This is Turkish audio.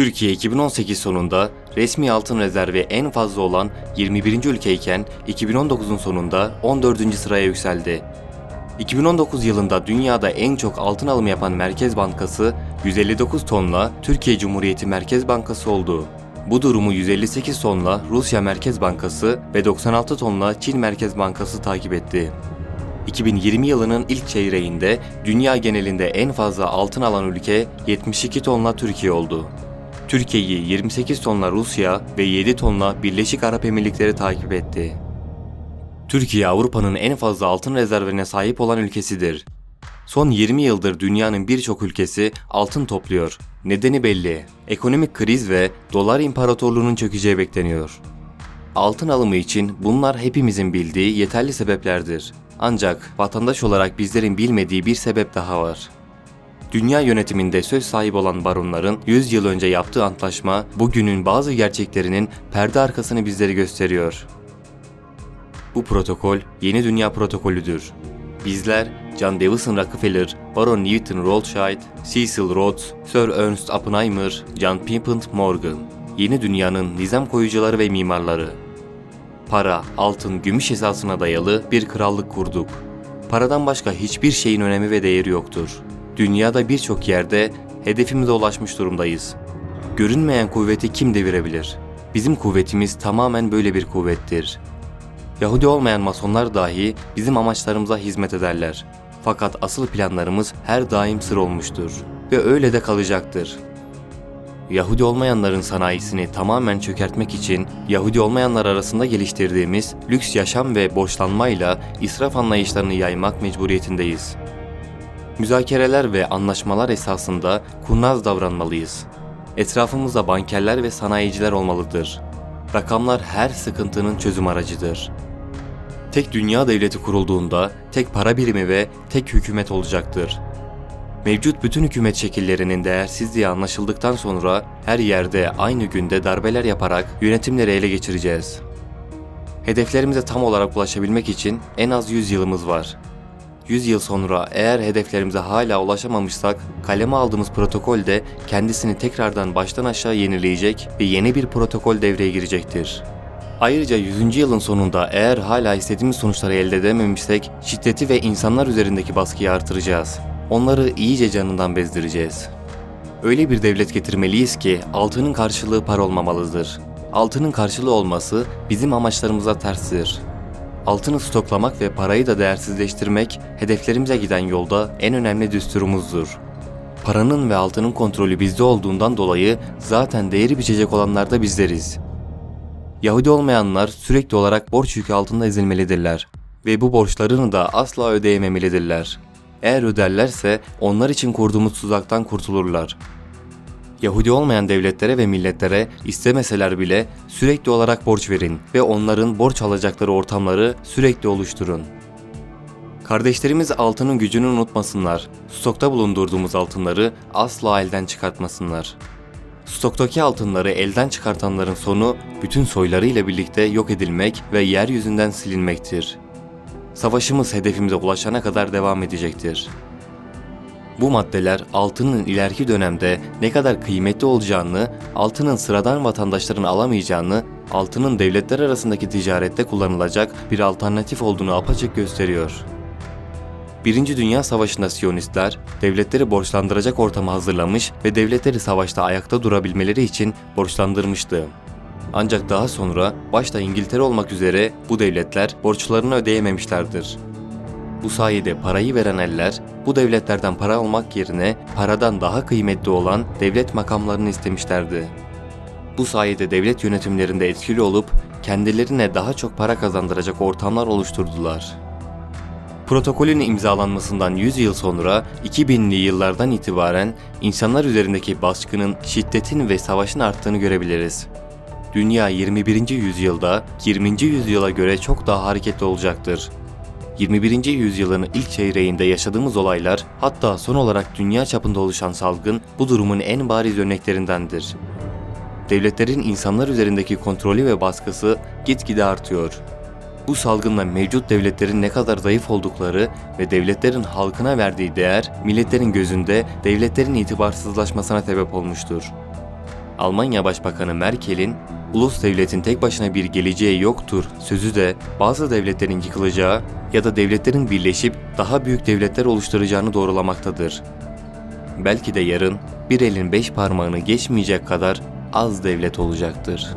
Türkiye 2018 sonunda resmi altın rezervi en fazla olan 21. ülkeyken 2019'un sonunda 14. sıraya yükseldi. 2019 yılında dünyada en çok altın alımı yapan Merkez Bankası 159 tonla Türkiye Cumhuriyeti Merkez Bankası oldu. Bu durumu 158 tonla Rusya Merkez Bankası ve 96 tonla Çin Merkez Bankası takip etti. 2020 yılının ilk çeyreğinde dünya genelinde en fazla altın alan ülke 72 tonla Türkiye oldu. Türkiye'yi 28 tonla Rusya ve 7 tonla Birleşik Arap Emirlikleri takip etti. Türkiye Avrupa'nın en fazla altın rezervine sahip olan ülkesidir. Son 20 yıldır dünyanın birçok ülkesi altın topluyor. Nedeni belli. Ekonomik kriz ve dolar imparatorluğunun çökeceği bekleniyor. Altın alımı için bunlar hepimizin bildiği yeterli sebeplerdir. Ancak vatandaş olarak bizlerin bilmediği bir sebep daha var. Dünya yönetiminde söz sahibi olan baronların 100 yıl önce yaptığı antlaşma bugünün bazı gerçeklerinin perde arkasını bizlere gösteriyor. Bu protokol yeni dünya protokolüdür. Bizler John Davison Rockefeller, Baron Newton Rothschild, Cecil Rhodes, Sir Ernest Oppenheimer, John Pierpont Morgan, yeni dünyanın nizam koyucuları ve mimarları. Para, altın, gümüş esasına dayalı bir krallık kurduk. Paradan başka hiçbir şeyin önemi ve değeri yoktur. Dünyada birçok yerde hedefimize ulaşmış durumdayız. Görünmeyen kuvveti kim devirebilir? Bizim kuvvetimiz tamamen böyle bir kuvvettir. Yahudi olmayan masonlar dahi bizim amaçlarımıza hizmet ederler. Fakat asıl planlarımız her daim sır olmuştur ve öyle de kalacaktır. Yahudi olmayanların sanayisini tamamen çökertmek için Yahudi olmayanlar arasında geliştirdiğimiz lüks yaşam ve borçlanmayla israf anlayışlarını yaymak mecburiyetindeyiz. Müzakereler ve anlaşmalar esasında kurnaz davranmalıyız. Etrafımızda bankerler ve sanayiciler olmalıdır. Rakamlar her sıkıntının çözüm aracıdır. Tek dünya devleti kurulduğunda tek para birimi ve tek hükümet olacaktır. Mevcut bütün hükümet şekillerinin değersizliği anlaşıldıktan sonra her yerde aynı günde darbeler yaparak yönetimleri ele geçireceğiz. Hedeflerimize tam olarak ulaşabilmek için en az 100 yılımız var. 100 yıl sonra eğer hedeflerimize hala ulaşamamışsak kaleme aldığımız protokol de kendisini tekrardan baştan aşağı yenileyecek ve yeni bir protokol devreye girecektir. Ayrıca 100. yılın sonunda eğer hala istediğimiz sonuçları elde edememişsek şiddeti ve insanlar üzerindeki baskıyı artıracağız. Onları iyice canından bezdireceğiz. Öyle bir devlet getirmeliyiz ki altının karşılığı para olmamalıdır. Altının karşılığı olması bizim amaçlarımıza terstir. Altını stoklamak ve parayı da değersizleştirmek hedeflerimize giden yolda en önemli düsturumuzdur. Paranın ve altının kontrolü bizde olduğundan dolayı zaten değeri biçecek olanlar da bizleriz. Yahudi olmayanlar sürekli olarak borç yükü altında ezilmelidirler ve bu borçlarını da asla ödeyememelidirler. Eğer öderlerse onlar için kurduğumuz tuzaktan kurtulurlar. Yahudi olmayan devletlere ve milletlere istemeseler bile sürekli olarak borç verin ve onların borç alacakları ortamları sürekli oluşturun. Kardeşlerimiz altının gücünü unutmasınlar. Stokta bulundurduğumuz altınları asla elden çıkartmasınlar. Stoktaki altınları elden çıkartanların sonu bütün soylarıyla birlikte yok edilmek ve yeryüzünden silinmektir. Savaşımız hedefimize ulaşana kadar devam edecektir. Bu maddeler altının ileriki dönemde ne kadar kıymetli olacağını, altının sıradan vatandaşların alamayacağını, altının devletler arasındaki ticarette kullanılacak bir alternatif olduğunu apaçık gösteriyor. Birinci Dünya Savaşı'nda Siyonistler, devletleri borçlandıracak ortamı hazırlamış ve devletleri savaşta ayakta durabilmeleri için borçlandırmıştı. Ancak daha sonra başta İngiltere olmak üzere bu devletler borçlarını ödeyememişlerdir. Bu sayede parayı veren eller bu devletlerden para almak yerine paradan daha kıymetli olan devlet makamlarını istemişlerdi. Bu sayede devlet yönetimlerinde etkili olup kendilerine daha çok para kazandıracak ortamlar oluşturdular. Protokolün imzalanmasından 100 yıl sonra 2000'li yıllardan itibaren insanlar üzerindeki baskının, şiddetin ve savaşın arttığını görebiliriz. Dünya 21. yüzyılda 20. yüzyıla göre çok daha hareketli olacaktır. 21. yüzyılın ilk çeyreğinde yaşadığımız olaylar, hatta son olarak dünya çapında oluşan salgın bu durumun en bariz örneklerindendir. Devletlerin insanlar üzerindeki kontrolü ve baskısı gitgide artıyor. Bu salgınla mevcut devletlerin ne kadar zayıf oldukları ve devletlerin halkına verdiği değer, milletlerin gözünde devletlerin itibarsızlaşmasına sebep olmuştur. Almanya Başbakanı Merkel'in ulus devletin tek başına bir geleceği yoktur sözü de bazı devletlerin yıkılacağı ya da devletlerin birleşip daha büyük devletler oluşturacağını doğrulamaktadır. Belki de yarın bir elin beş parmağını geçmeyecek kadar az devlet olacaktır.